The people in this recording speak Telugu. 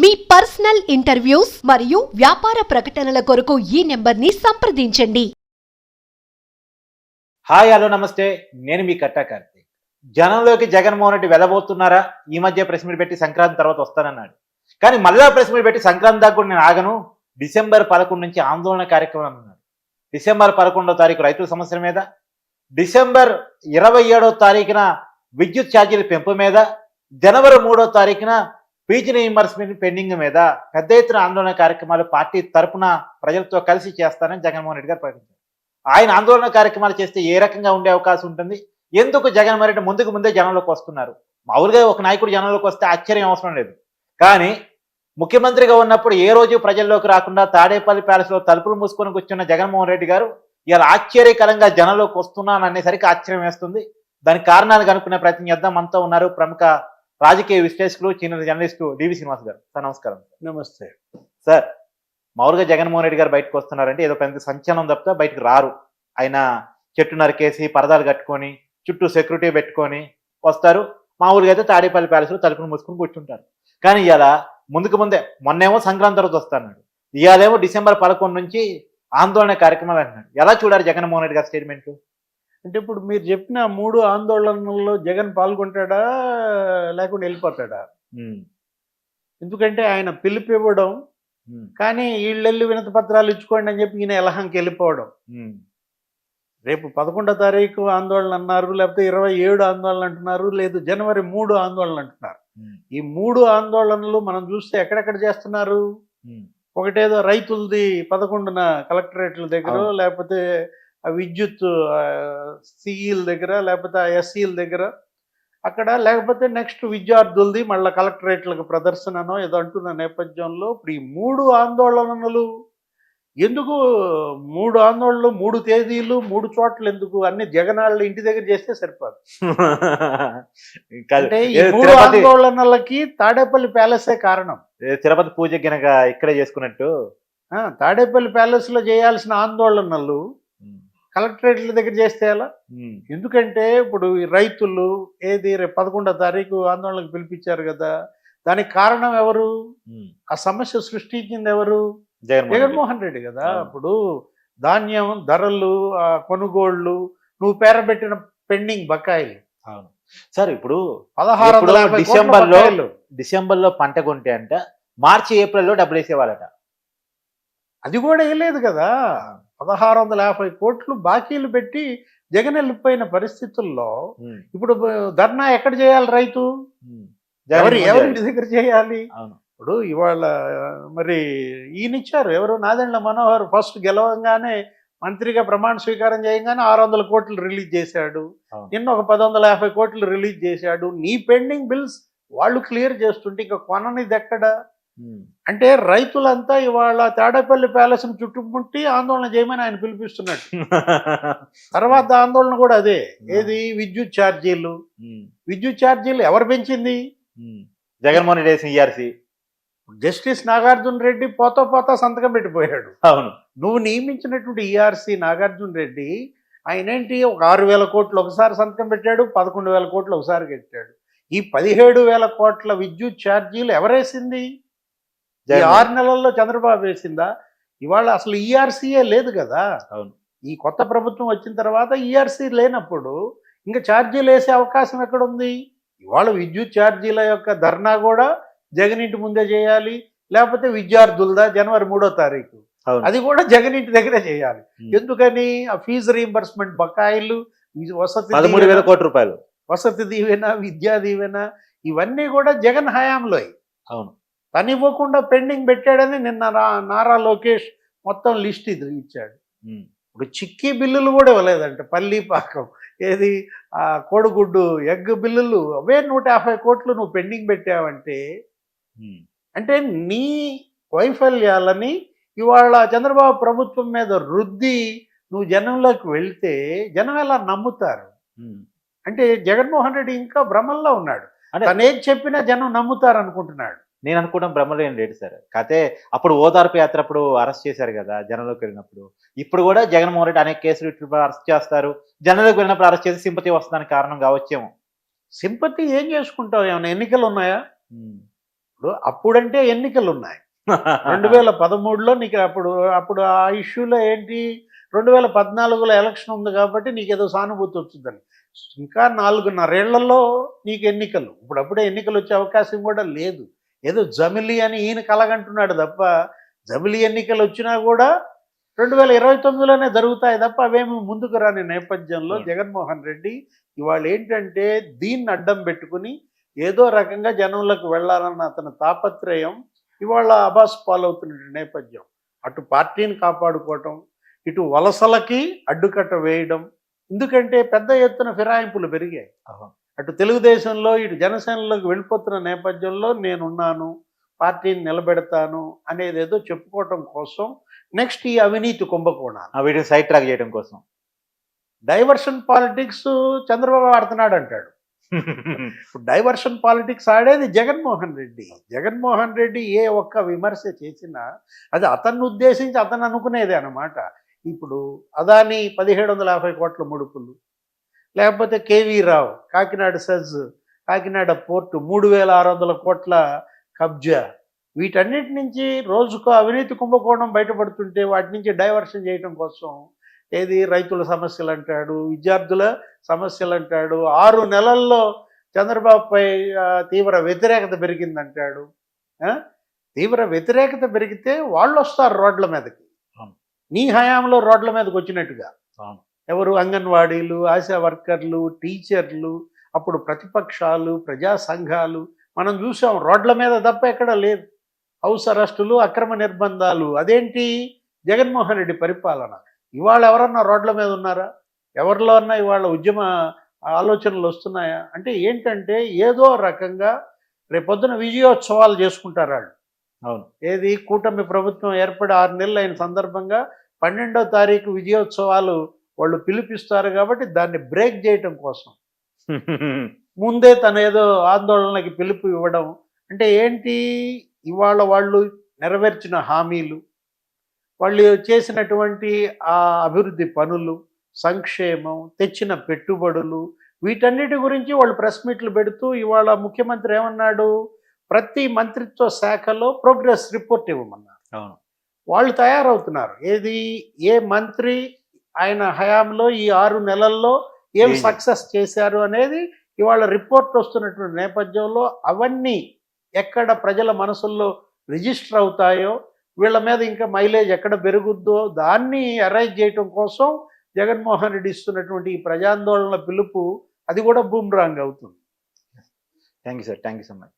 మీ పర్సనల్ ఇంటర్వ్యూస్ మరియు వ్యాపార ప్రకటనల కొరకు ఈ నెంబర్ని సంప్రదించండి. హాయ్ హలో నమస్తే. నేను మీ కట్టా కార్తీక్. జనంలోకి జగన్మోహన్ రెడ్డి వెళ్ళబోతున్నారా? ఈ మధ్య ప్రెస్ మీట్ పెట్టి సంక్రాంతి తర్వాత వస్తానన్నాడు. కానీ మళ్ళా ప్రెస్ మీట్ పెట్టి సంక్రాంతి దాకా కూడా నేను ఆగను. డిసెంబర్ పదకొండు నుంచి ఆందోళన కార్యక్రమం అన్నాడు. డిసెంబర్ పదకొండో తారీఖు రైతుల సమస్యల మీద డిసెంబర్ ఇరవై ఏడో తారీఖున విద్యుత్ ఛార్జీల పెంపు మీద జనవరి మూడో తారీఖున పీజీ రీఎంబర్స్మెంట్ పెండింగ్ మీద పెద్ద ఎత్తున ఆందోళన కార్యక్రమాలు పార్టీ తరపున ప్రజలతో కలిసి చేస్తానని జగన్మోహన్ రెడ్డి గారు ప్రకటించారు. ఆయన ఆందోళన కార్యక్రమాలు చేస్తే ఏ రకంగా ఉండే అవకాశం ఉంటుంది? ఎందుకు జగన్మోహన్ రెడ్డి ముందుకు ముందే జనంలోకి వస్తున్నారు? మామూలుగా ఒక నాయకుడు జనంలోకి వస్తే ఆశ్చర్యం అవసరం లేదు. కానీ ముఖ్యమంత్రిగా ఉన్నప్పుడు ఏ రోజు ప్రజల్లోకి రాకుండా తాడేపల్లి ప్యాలెస్లో తలుపులు మూసుకొని కూర్చున్న జగన్మోహన్ రెడ్డి గారు ఇలా ఆశ్చర్యకరంగా జనంలోకి వస్తున్నాను అనేసరికి ఆశ్చర్యం వేస్తుంది. దానికి కారణాలు కనుక్కునే ప్రయత్నం చేద్దాం. మనతో ఉన్నారు ప్రముఖ రాజకీయ విశ్లేషకులు చిన్న జర్నలిస్టు డివి శ్రీనివాస్ గారు. సార్ నమస్కారం. నమస్తే. సార్ మామూలుగా జగన్మోహన్ రెడ్డి గారు బయటకు వస్తున్నారంటే ఏదో పెద్ద సంచలనం తప్పితే బయటకు రారు. ఆయన చెట్టు నరికేసి పరదాలు కట్టుకొని చుట్టూ సెక్యూరిటీ పెట్టుకొని వస్తారు. మామూలుగా అయితే తాడేపల్లి ప్యాలెస్లో తలుపులు మూసుకొని కూర్చుంటారు. కానీ ఇవాళ ముందుకు ముందే మొన్నేమో సంక్రాంతి తర్వాత వస్తాడు ఇవాళేమో డిసెంబర్ పదకొండు నుంచి ఆందోళన కార్యక్రమాలు అంటున్నాడు. ఎలా చూడాలి జగన్మోహన్ రెడ్డి గారి స్టేట్మెంట్ అంటే ఇప్పుడు మీరు చెప్పిన మూడు ఆందోళనల్లో జగన్ పాల్గొంటాడా లేకుండా వెళ్ళిపోతాడా? ఎందుకంటే ఆయన పిలుపు ఇవ్వడం కానీ వీళ్ళెళ్ళి వినతి పత్రాలు ఇచ్చుకోండి అని చెప్పి ఈయన ఎలహంకి వెళ్ళిపోవడం. రేపు పదకొండో తారీఖు ఆందోళన అన్నారు లేకపోతే ఇరవై ఏడు ఆందోళన అంటున్నారు లేదు జనవరి మూడు ఆందోళన అంటున్నారు. ఈ మూడు ఆందోళనలు మనం చూస్తే ఎక్కడెక్కడ చేస్తున్నారు? ఒకటేదో రైతులది పదకొండున కలెక్టరేట్ల దగ్గర. లేకపోతే విద్యుత్ సిఈల దగ్గర లేకపోతే ఆ ఎస్సీల దగ్గర. అక్కడ లేకపోతే నెక్స్ట్ విద్యార్థులది మళ్ళీ కలెక్టరేట్లకు ప్రదర్శననో ఏదో అంటున్న నేపథ్యంలో ఇప్పుడు ఈ మూడు ఆందోళనలు ఎందుకు మూడు ఆందోళనలు మూడు తేదీలు మూడు చోట్ల ఎందుకు? అన్ని జగనాళ్ళ ఇంటి దగ్గర చేస్తే సరిపోదు. అంటే ఈ మూడు ఆందోళనలకి తాడేపల్లి ప్యాలెసే కారణం. తిరుపతి పూజ గినక ఇక్కడే చేసుకున్నట్టు? తాడేపల్లి ప్యాలెస్లో చేయాల్సిన ఆందోళనలు కలెక్టరేట్ల దగ్గర చేస్తే ఎలా. ఎందుకంటే ఇప్పుడు రైతులు ఏది రేపు పదకొండో తారీఖు ఆందోళనకు పిలిపించారు కదా దానికి కారణం ఎవరు. ఆ సమస్య సృష్టించింది ఎవరు జగన్మోహన్ రెడ్డి. కదా. ఇప్పుడు ధాన్యం ధరలు కొనుగోళ్ళు నువ్వు పేరబెట్టిన పెండింగ్ బకాయిలు అవును సార్ ఇప్పుడు పదహారు డిసెంబర్లో బకాయిలు. డిసెంబర్లో పంట కొంటే అంట మార్చి ఏప్రిల్లో డబ్బులు వేసేవాళ్ళట అది కూడా వేయలేదు కదా పదహారు వందల యాభై కోట్లు బాకీలు పెట్టి జగన్ వెళ్ళిపోయిన పరిస్థితుల్లో. ఇప్పుడు ధర్నా ఎక్కడ చేయాలి రైతు. ఎవరి ఎవరి దగ్గర చేయాలి ఇప్పుడు ఇవాళ మరి ఈయన ఇచ్చారు ఎవరు నాదెండ్ల మనోహర్ ఫస్ట్ గెలవంగానే మంత్రిగా ప్రమాణ స్వీకారం చేయగానే ఆరు వందల కోట్లు రిలీజ్ చేశాడు. నిన్న ఒక పది వందల యాభై కోట్లు రిలీజ్ చేశాడు నీ పెండింగ్ బిల్స్ వాళ్ళు క్లియర్ చేస్తుంటే ఇంకా కొననిది ఎక్కడ. అంటే రైతులంతా ఇవాళ తాడేపల్లి ప్యాలెస్ను చుట్టుముట్టి ఆందోళన చేయమని ఆయన పిలిపిస్తున్నాడు. తర్వాత ఆందోళన కూడా అదే. ఏది? విద్యుత్ ఛార్జీలు. విద్యుత్ ఛార్జీలు ఎవరు పెంచింది. జగన్మోహన్ రెడ్డి వేసిన ఈఆర్సీ జస్టిస్ నాగార్జున రెడ్డి పోతా పోతా సంతకం పెట్టిపోయాడు. అవును. నువ్వు నియమించినటువంటి ఈఆర్సీ నాగార్జున రెడ్డి ఆయన ఏంటి? ఒక ఆరు వేల కోట్లు ఒకసారి సంతకం పెట్టాడు పదకొండు వేల కోట్లు ఒకసారి పెట్టాడు ఈ పదిహేడు వేల కోట్ల విద్యుత్ ఛార్జీలు ఎవరేసింది? ఈ ఆరు నెలల్లో చంద్రబాబు వేసిందా? ఇవాళ అసలు ఈఆర్సీయే లేదు కదా. అవును. ఈ కొత్త ప్రభుత్వం వచ్చిన తర్వాత ఈఆర్సీ లేనప్పుడు ఇంకా ఛార్జీలు వేసే అవకాశం ఎక్కడుంది? ఇవాళ విద్యుత్ ఛార్జీల యొక్క ధర్నా కూడా జగన్ ఇంటి ముందే చేయాలి. లేకపోతే విద్యార్థులదా? జనవరి మూడో తారీఖు. అది కూడా జగన్ ఇంటి దగ్గరే చేయాలి. ఎందుకని? ఆ ఫీజు రీంబర్స్మెంట్ బకాయిలు వసతి పదమూడు వేల కోట్ల రూపాయలు. వసతి దీవెన విద్యా దీవెన ఇవన్నీ కూడా జగన్ హయాంలో అవును. తను ఇవ్వకుండా పెండింగ్ పెట్టాడని నిన్న నారా లోకేష్ మొత్తం లిస్ట్ ఇది ఇచ్చాడు. ఇప్పుడు చిక్కీ బిల్లులు కూడా ఇవ్వలేదంట. పల్లి పాకం. ఏది? ఆ కోడిగుడ్డు ఎగ్ బిల్లులు అవే నూట యాభై కోట్లు నువ్వు పెండింగ్ పెట్టావంటే. అంటే నీ వైఫల్యాలని ఇవాళ చంద్రబాబు ప్రభుత్వం మీద రుద్ది నువ్వు జనంలోకి వెళ్తే జనం ఎలా నమ్ముతారు. అంటే జగన్మోహన్ రెడ్డి ఇంకా భ్రమల్లో ఉన్నాడు. అంటే- తను ఏది చెప్పినా జనం నమ్ముతారు అనుకుంటున్నాడు నేను అనుకోవడం బ్రహ్మలో ఏం లేదు సార్. కాతే అప్పుడు ఓదార్పు యాత్ర అప్పుడు అరెస్ట్ చేశారు కదా జనంలోకి వెళ్ళినప్పుడు. ఇప్పుడు కూడా జగన్మోహన్ రెడ్డి అనేక కేసులు ఇట్లు అరెస్ట్ చేస్తారు. జనంలోకి వెళ్ళినప్పుడు అరెస్ట్ చేసి సింపతి వస్తానికి కారణం కావచ్చేమో. సింపతి ఏం చేసుకుంటావు ఏమైనా ఎన్నికలు ఉన్నాయా. ఇప్పుడు అప్పుడంటే ఎన్నికలు ఉన్నాయి రెండు వేల పదమూడులో నీకు అప్పుడు అప్పుడు ఆ ఇష్యూలో ఏంటి? రెండు వేల పద్నాలుగులో ఎలక్షన్ ఉంది కాబట్టి నీకు ఏదో సానుభూతి వచ్చిందని. ఇంకా నాలుగున్నరేళ్ళలో నీకు ఎన్నికలు. ఇప్పుడు అప్పుడే ఎన్నికలు వచ్చే అవకాశం కూడా లేదు. ఏదో జమిలి అని ఈయన కలగంటున్నాడు తప్ప జమిలి ఎన్నికలు వచ్చినా కూడా రెండు వేల ఇరవై తొమ్మిదిలోనే జరుగుతాయి తప్ప అవేమి ముందుకు రాని నేపథ్యంలో. జగన్మోహన్ రెడ్డి ఇవాళ ఏంటంటే దీన్ని అడ్డం పెట్టుకుని ఏదో రకంగా జనంలోకి వెళ్ళాలన్న అతని తాపత్రయం ఇవాళ అబాస్ పాలవుతున్న నేపథ్యం అటు పార్టీని కాపాడుకోవటం ఇటు వలసలకి అడ్డుకట్ట వేయడం ఎందుకంటే పెద్ద ఎత్తున ఫిరాయింపులు పెరిగాయి. అటు తెలుగుదేశంలో ఇటు జనసేనలోకి వెళ్ళిపోతున్న నేపథ్యంలో నేనున్నాను పార్టీని నిలబెడతాను అనేది ఏదో చెప్పుకోవటం కోసం నెక్స్ట్ ఈ అవినీతి కుంభకోణాలు. వీడియో సైడ్ ట్రాక్ చేయడం కోసం. డైవర్షన్ పాలిటిక్స్ చంద్రబాబు ఆడుతున్నాడు అంటాడు. ఇప్పుడు డైవర్షన్ పాలిటిక్స్ ఆడేది జగన్మోహన్ రెడ్డి. జగన్మోహన్ రెడ్డి ఏ ఒక్క విమర్శ చేసినా అది అతన్ని ఉద్దేశించి అతను అనుకునేది అన్నమాట. ఇప్పుడు అదాని పదిహేడు వందల యాభై కోట్ల ముడుపులు లేకపోతే KV Rao Kakinada SEZ Kakinada port మూడు వేల ఆరు వందల కోట్ల కబ్జా వీటన్నిటి నుంచి రోజుకు అవినీతి కుంభకోణం బయటపడుతుంటే వాటి నుంచి డైవర్షన్ చేయడం కోసం ఏది రైతుల సమస్యలు అంటాడు విద్యార్థుల సమస్యలు అంటాడు ఆరు నెలల్లో చంద్రబాబుపై తీవ్ర వ్యతిరేకత పెరిగిందంటాడు? తీవ్ర వ్యతిరేకత పెరిగితే వాళ్ళు వస్తారు రోడ్ల మీదకి. నీ హయాంలో రోడ్ల మీదకి వచ్చినట్టుగా. ఎవరు అంగన్వాడీలు ఆశా వర్కర్లు టీచర్లు అప్పుడు ప్రతిపక్షాలు ప్రజా సంఘాలు మనం చూసాం రోడ్ల మీద తప్ప ఎక్కడ లేదు. హౌస్ అరెస్టులు అక్రమ నిర్బంధాలు అదేంటి? జగన్మోహన్ రెడ్డి పరిపాలన. ఇవాళ ఎవరన్నా రోడ్ల మీద ఉన్నారా? ఎవరిలో అన్నా ఇవాళ ఉద్యమ ఆలోచనలు వస్తున్నాయా? అంటే ఏంటంటే ఏదో రకంగా రేపొద్దున విజయోత్సవాలు చేసుకుంటారు వాళ్ళు. అవును. ఏది? కూటమి ప్రభుత్వం ఏర్పడి ఆరు నెలలు అయిన సందర్భంగా పన్నెండో తారీఖు విజయోత్సవాలు వాళ్ళు పిలిపిస్తారు కాబట్టి దాన్ని బ్రేక్ చేయటం కోసం. ముందే తను ఏదో ఆందోళనకి పిలుపు ఇవ్వడం. అంటే ఏంటి? ఇవాళ వాళ్ళు నెరవేర్చిన హామీలు వాళ్ళు చేసినటువంటి ఆ అభివృద్ధి పనులు సంక్షేమం తెచ్చిన పెట్టుబడులు వీటన్నిటి గురించి వాళ్ళు ప్రెస్ మీట్లు పెడుతూ ఇవాళ ముఖ్యమంత్రి ఏమన్నాడు? ప్రతి మంత్రిత్వ శాఖలో ప్రోగ్రెస్ రిపోర్ట్ ఇవ్వమన్నారు. అవును. వాళ్ళు తయారవుతున్నారు. ఏది? ఏ మంత్రి ఆయన హయాంలో ఈ ఆరు నెలల్లో ఏం సక్సెస్ చేశారు అనేది ఇవాళ రిపోర్ట్ వస్తున్నటువంటి నేపథ్యంలో అవన్నీ ఎక్కడ ప్రజల మనసుల్లో రిజిస్టర్ అవుతాయో వీళ్ళ మీద ఇంకా మైలేజ్ ఎక్కడ పెరుగుద్దో దాన్ని అరైజ్ చేయటం కోసం జగన్మోహన్ రెడ్డి ఇస్తున్నటువంటి ఈ ప్రజాందోళన పిలుపు అది కూడా బూమ్రాంగ్ అవుతుంది. Thank you sir thank you so much